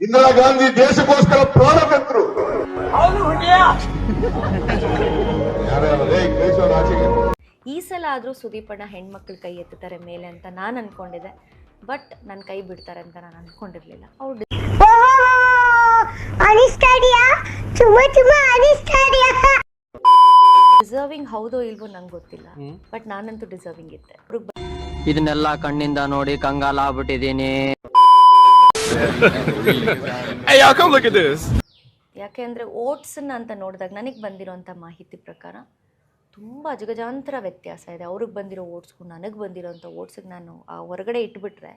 ಇಂದಿರಾ ಗಾಂಧಿ ದೇಶಕ್ಕೋಸ್ಕರ ಪ್ರಾಣ ತೆತ್ತರು ಈ ಸಲ ಆದರೂ ಸುದೀಪಣ್ಣ ಹೆಣ್ಮಕ್ಳು ಕೈ ಎತ್ತುತ್ತಾರೆ ಮೇಲೆ ಅಂತ ನಾನು ಅನ್ಕೊಂಡಿದ್ದೆ. ಬಟ್ ನನ್ನ ಕೈ ಬಿಡ್ತಾರೆ ಅಂತ ನಾನು ಅನ್ಕೊಂಡಿರ್ಲಿಲ್ಲ. ಅವ್ರು ಡಿಸರ್ವಿಂಗ್ ಹೌದೋ ಇಲ್ವೋ ನಂಗೆ ಗೊತ್ತಿಲ್ಲ. ಬಟ್ ನಾನಂತೂ ಡಿಸರ್ವಿಂಗ್ ಇದ್ದೆ. ಇದನ್ನೆಲ್ಲ ಕಣ್ಣಿಂದ ನೋಡಿ ಕಂಗಾಲ ಆಗ್ಬಿಟ್ಟಿದೀನಿ Hey, y'all, come look at this. ಯಾಕೆ ಅಂದರೆ ಓಟ್ಸನ್ನ ಅಂತ ನೋಡಿದಾಗ ನನಗೆ ಬಂದಿರೋಂಥ ಮಾಹಿತಿ ಪ್ರಕಾರ ತುಂಬ ಜಗಜಾಂತರ ವ್ಯತ್ಯಾಸ ಇದೆ. ಅವ್ರಿಗೆ ಬಂದಿರೋ ಓಟ್ಸ್ಗೂ ನನಗೆ ಬಂದಿರೋಂಥ ಓಟ್ಸಿಗೆ ನಾನು ಆ ಹೊರಗಡೆ ಇಟ್ಬಿಟ್ರೆ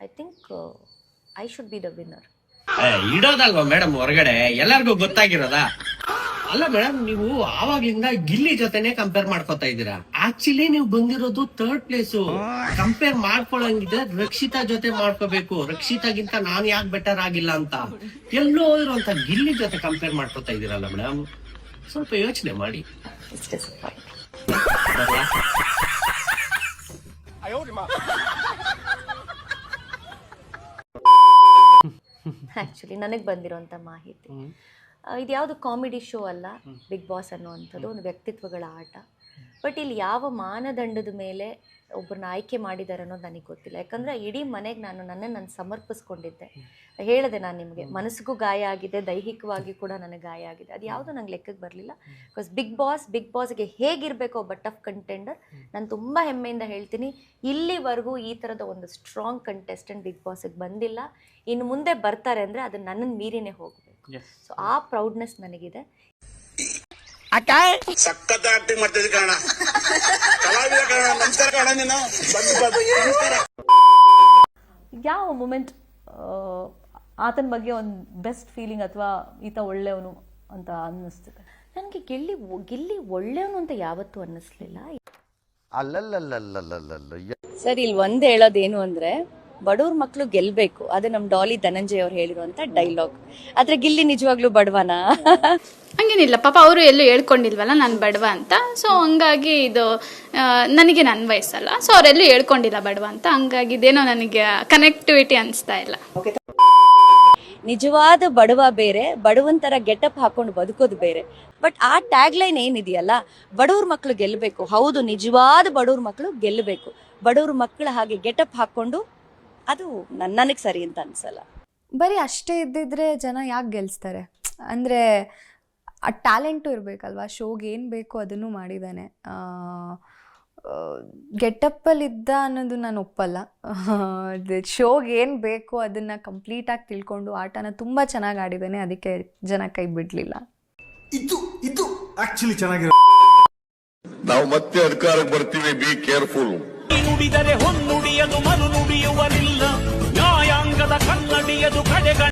I think I should be the winner ಇಡೋದಲ್ವಾ madam ಹೊರಗಡೆ? ಎಲ್ಲರಿಗೂ ಗೊತ್ತಾಗಿರೋದಾ? ಅಲ್ಲ ಮೇಡಮ್ ನೀವು ಆವಾಗ್ಲಿಂದ ಗಿಲ್ಲಿ ಜೊತೆನೆ ಕಂಪೇರ್ ಮಾಡ್ಕೊತಾ ಇದ್ದೀರಾ? ಆಕ್ಚುಲಿ ನೀವು ಬಂದಿರೋದು ಥರ್ಡ್ ಪ್ಲೇಸ್ ಕಂಪೇರ್ ಮಾಡ್ಕೊಳಂಗಿದ್ರೆ ರಕ್ಷಿತಾ ಜೊತೆ ಮಾಡ್ಕೋಬೇಕು. ರಕ್ಷಿತಾಗಿಂತ ನಾನು ಯಾಕೆ ಬೆಟರ್ ಆಗಿಲ್ಲ ಅಂತ. ಎಲ್ಲೋ ಹೋದ್ರಂತ ಗಿಲ್ಲಿ ಜೊತೆ ಕಂಪೇರ್ ಮಾಡ್ಕೊತಾ ಇದೀರಲ್ಲ ಮೇಡಮ್ ಸ್ವಲ್ಪ ಯೋಚನೆ ಮಾಡಿ. ಆ್ಯಕ್ಚುಲಿ ನನಗೆ ಬಂದಿರೋಂಥ ಮಾಹಿತಿ. ಇದು ಯಾವುದು ಕಾಮಿಡಿ ಶೋ ಅಲ್ಲ ಬಿಗ್ ಬಾಸ್ ಅನ್ನುವಂಥದ್ದು ಒಂದು ವ್ಯಕ್ತಿತ್ವಗಳ ಆಟ. ಬಟ್ ಇಲ್ಲಿ ಯಾವ ಮಾನದಂಡದ ಮೇಲೆ ಒಬ್ಬರನ್ನ ಆಯ್ಕೆ ಮಾಡಿದ್ದಾರೆ ಅನ್ನೋದು ನನಗೆ ಗೊತ್ತಿಲ್ಲ. ಯಾಕಂದರೆ ಇಡೀ ಮನೆಗೆ ನಾನು ನನ್ನನ್ನು ನಾನು ಸಮರ್ಪಿಸ್ಕೊಂಡಿದ್ದೆ. ಹೇಳಿದೆ ನಾನು ನಿಮಗೆ ಮನಸ್ಸಿಗೂ ಗಾಯ ಆಗಿದೆ ದೈಹಿಕವಾಗಿ ಕೂಡ ನನಗೆ ಗಾಯ ಆಗಿದೆ. ಅದು ಯಾವುದೂ ನಂಗೆ ಲೆಕ್ಕಕ್ಕೆ ಬರಲಿಲ್ಲ. ಬಿಕಾಸ್ ಬಿಗ್ ಬಾಸ್ ಬಿಗ್ ಬಾಸ್ಗೆ ಹೇಗಿರಬೇಕು ಒಬ್ಬ ಟಫ್ ಕಂಟೆಂಡರ್ ನಾನು ತುಂಬ ಹೆಮ್ಮೆಯಿಂದ ಹೇಳ್ತೀನಿ ಇಲ್ಲಿವರೆಗೂ ಈ ಥರದ ಒಂದು ಸ್ಟ್ರಾಂಗ್ ಕಂಟೆಸ್ಟೆಂಟ್ ಬಿಗ್ ಬಾಸಿಗೆ ಬಂದಿಲ್ಲ. ಇನ್ನು ಮುಂದೆ ಬರ್ತಾರೆ ಅಂದರೆ ಅದು ನನ್ನನ್ನು ಮೀರಿನೇ ಹೋಗಬೇಕು. ಸೊ ಆ ಪ್ರೌಡ್ನೆಸ್ ನನಗಿದೆ. ಸಖತ್ ಆಕ್ಟಿಂಗ್ ಮಾಡ್ತಿದ್ದೆ ಕಾರಣ ಕಲಾವಿದ ಕಾರಣ ನಮಸ್ಕಾರ ಕಾರಣ ನೀನು. ಬಂದು ಬಂದು ನಮಸ್ಕಾರ? ಯಾವ ಮೂಮೆಂಟ್ ಆತನ ಬಗ್ಗೆ ಒಂದು ಬೆಸ್ಟ್ ಫೀಲಿಂಗ್ ಅಥವಾ ಈತ ಒಳ್ಳೆಯವನು ಅಂತ ಅನ್ನಿಸ್ತಿದೆ? ನನಗೆ ಗೆಲ್ಲಿ ಗೆಲ್ಲಿ ಒಳ್ಳೆಯವನು ಅಂತ ಯಾವತ್ತೂ ಅನ್ನಿಸ್ಲಿಲ್ಲ. ಅಲ್ಲಲ್ಲಲ್ಲಲ್ಲಲ್ಲಲ್ಲ ಸರ್ ಇಲ್ಲಿ ಒಂದು ಹೇಳೋದೇನು ಅಂದರೆ ಬಡವ್ರ ಮಕ್ಕಳು ಗೆಲ್ಲಬೇಕು ಅದು ನಮ್ಮ ಡಾಲಿ ಧನಂಜಯ್ ಅವ್ರು ಹೇಳಿರುವಂತ ಡೈಲಾಗ್ ಆದ್ರೆ ಗಿಲ್ಲಿ ನಿಜವಾಗ್ಲೂ ಬಡವನ? ಹಂಗೇನಿಲ್ಲ ಪಾಪ ಅವರು ಎಲ್ಲೂ ಹೇಳ್ಕೊಂಡಿಲ್ವಲ್ಲ ನಾನು ಬಡವ ಅಂತ. ಸೊ ಹಂಗಾಗಿ ಇದು ನನಗೆ ನನ್ನ ವಯಸ್ಸಲ್ಲ. ಸೊ ಅವರೆಲ್ಲೂ ಹೇಳ್ಕೊಂಡಿಲ್ಲ ಬಡವ ಅಂತ. ಹಂಗಾಗಿ ಇದೇನೋ ನನಗೆ ಕನೆಕ್ಟಿವಿಟಿ ಅನಿಸ್ತಾ ಇಲ್ಲ. ನಿಜವಾದ ಬಡವ ಬೇರೆ ಬಡವಂತರ ಗೆಟಪ್ ಹಾಕೊಂಡು ಬದುಕೋದು ಬೇರೆ. ಬಟ್ ಆ ಟ್ಯಾಗ್ ಲೈನ್ ಏನಿದೆಯಲ್ಲ ಬಡವ್ರ ಮಕ್ಕಳು ಗೆಲ್ಲಬೇಕು ಹೌದು ನಿಜವಾದ ಬಡವ್ರ ಮಕ್ಕಳು ಗೆಲ್ಲಬೇಕು ಬಡವ್ರ ಮಕ್ಕಳ ಹಾಗೆ ಗೆಟಪ್ ಹಾಕೊಂಡು ಅದು ನನ್ನ ನನಗೆ ಸರಿ ಅಂತ ಅನ್ಸಲ್ಲ. ಬರೀ ಅಷ್ಟೇ ಇದ್ದಿದ್ರೆ ಜನ ಯಾಕೆ ಗೆಲ್ಸ್ತಾರೆ? ಅಂದರೆ ಆ ಟ್ಯಾಲೆಂಟು ಇರಬೇಕಲ್ವಾ? ಶೋಗೆ ಏನು ಬೇಕು ಅದನ್ನು ಮಾಡಿದ್ದಾನೆ ಗೆಟಪ್ಪಲ್ಲಿದ್ದ ಅನ್ನೋದು ನಾನು ಒಪ್ಪಲ್ಲ. ಶೋಗೆ ಏನು ಬೇಕು ಅದನ್ನು ಕಂಪ್ಲೀಟಾಗಿ ತಿಳ್ಕೊಂಡು ಆಟನ ತುಂಬ ಚೆನ್ನಾಗಿ ಆಡಿದ್ದಾನೆ ಅದಕ್ಕೆ ಜನ ಕೈ ಬಿಡಲಿಲ್ಲ. ಇದು ಇದು ಆಕ್ಚುಲಿ ಚೆನ್ನಾಗಿರೋ ನಾವು ಮತ್ತೆ ಅಧಿಕಾರಕ್ಕೆ ಬರ್ತೀವಿ. ಬಿ ಕೇರ್ಫುಲ್ ನುಡಿದರೆ 就快点赶